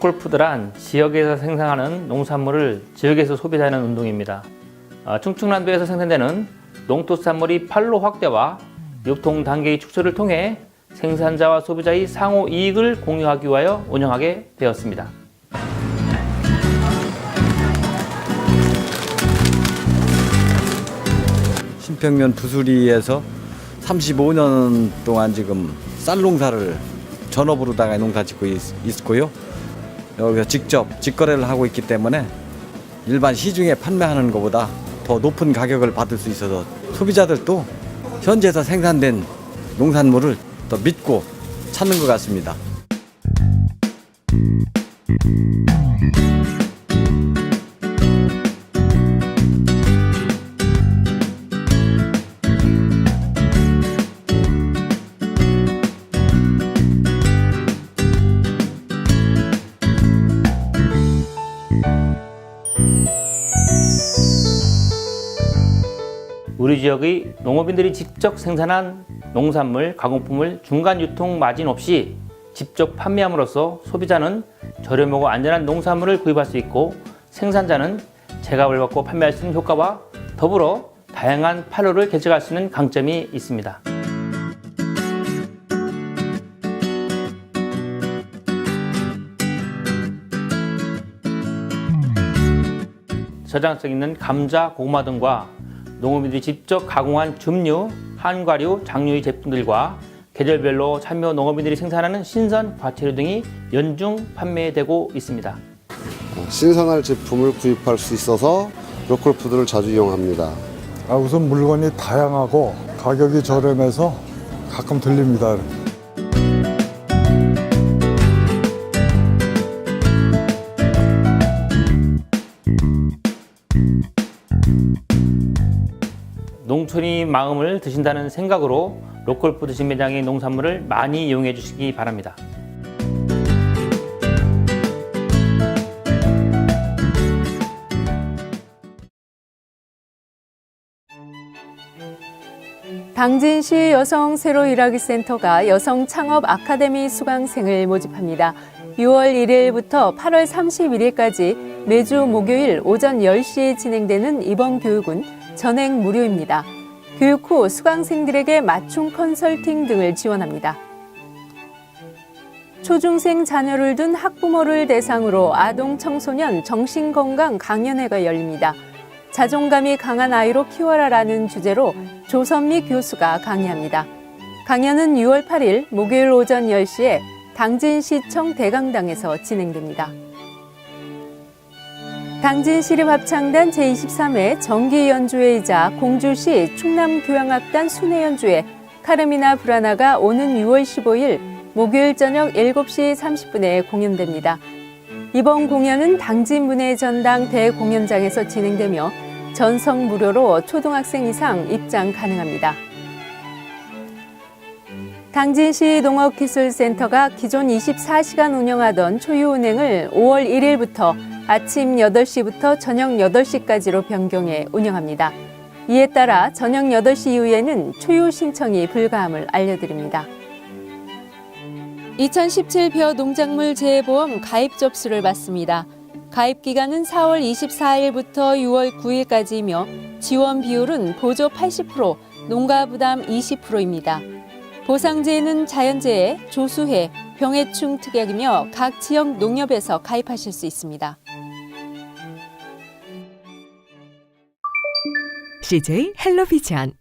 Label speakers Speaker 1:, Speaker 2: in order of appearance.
Speaker 1: 로컬푸드란 지역에서 생산하는 농산물을 지역에서 소비하는 운동입니다. 어, 충청남도에서 생산되는 농토산물이 판로 확대와 유통 단계의 축소를 통해 생산자와 소비자의 상호 이익을 공유하기 위하여 운영하게 되었습니다.
Speaker 2: 신평면 부수리에서 35년 동안 지금 쌀 농사를 전업으로다가 농사 짓고 있, 있고요. 여기서 직접 직거래를 하고 있기 때문에 일반 시중에 판매하는 것보다 더 높은 가격을 받을 수 있어서 소비자들도 현지에서 생산된 농산물을 더 믿고 찾는 것 같습니다.
Speaker 1: 우리 지역의 농업인들이 직접 생산한 농산물, 가공품을 중간 유통 마진 없이 직접 판매함으로써 소비자는 저렴하고 안전한 농산물을 구입할 수 있고 생산자는 제값을 받고 판매할 수 있는 효과와 더불어 다양한 판로를 개척할 수 있는 강점이 있습니다. 저장성 있는 감자, 고구마 등과 농업인들이 직접 가공한 즙류, 한과류, 장류의 제품들과 계절별로 참여 농업인들이 생산하는 신선 과태료 등이 연중 판매되고 있습니다.
Speaker 3: 신선할 제품을 구입할 수 있어서 로컬 푸드를 자주 이용합니다.
Speaker 4: 아, 우선 물건이 다양하고 가격이 저렴해서 가끔 들립니다.
Speaker 1: 농촌이 마음을 드신다는 생각으로 로컬푸드 진매장의 농산물을 많이 이용해 주시기 바랍니다.
Speaker 5: 당진시 여성 새로 일하기 센터가 여성 창업 아카데미 수강생을 모집합니다. 6월 1일부터 8월 31일까지 매주 목요일 오전 10시에 진행되는 이번 교육은 전액 무료입니다. 교육 후 수강생들에게 맞춤 컨설팅 등을 지원합니다. 초중생 자녀를 둔 학부모를 대상으로 아동 청소년 정신건강 강연회가 열립니다. 자존감이 강한 아이로 키워라라는 주제로 조선미 교수가 강의합니다. 강연은 6월 8일 목요일 오전 10시에 당진시청 대강당에서 진행됩니다. 당진시립합창단 제23회 정기연주회이자 공주시 충남교향악단 순회연주회 카르미나 브라나가 오는 6월 15일 목요일 저녁 7시 30분에 공연됩니다. 이번 공연은 당진문예전당 대공연장에서 진행되며 전성 무료로 초등학생 이상 입장 가능합니다. 당진시 농업기술센터가 기존 24시간 운영하던 초유은행을 5월 1일부터 아침 8시부터 저녁 8시까지로 변경해 운영합니다. 이에 따라 저녁 8시 이후에는 초유 신청이 불가함을 알려드립니다. 2017 벼 농작물 재해보험 가입 접수를 받습니다. 가입 기간은 4월 24일부터 6월 9일까지이며 지원 비율은 보조 80%, 농가 부담 20%입니다. 보상제에는 자연재해, 조수해, 병해충 특약이며 각 지역 농협에서 가입하실 수 있습니다.
Speaker 6: CJ 헬로비전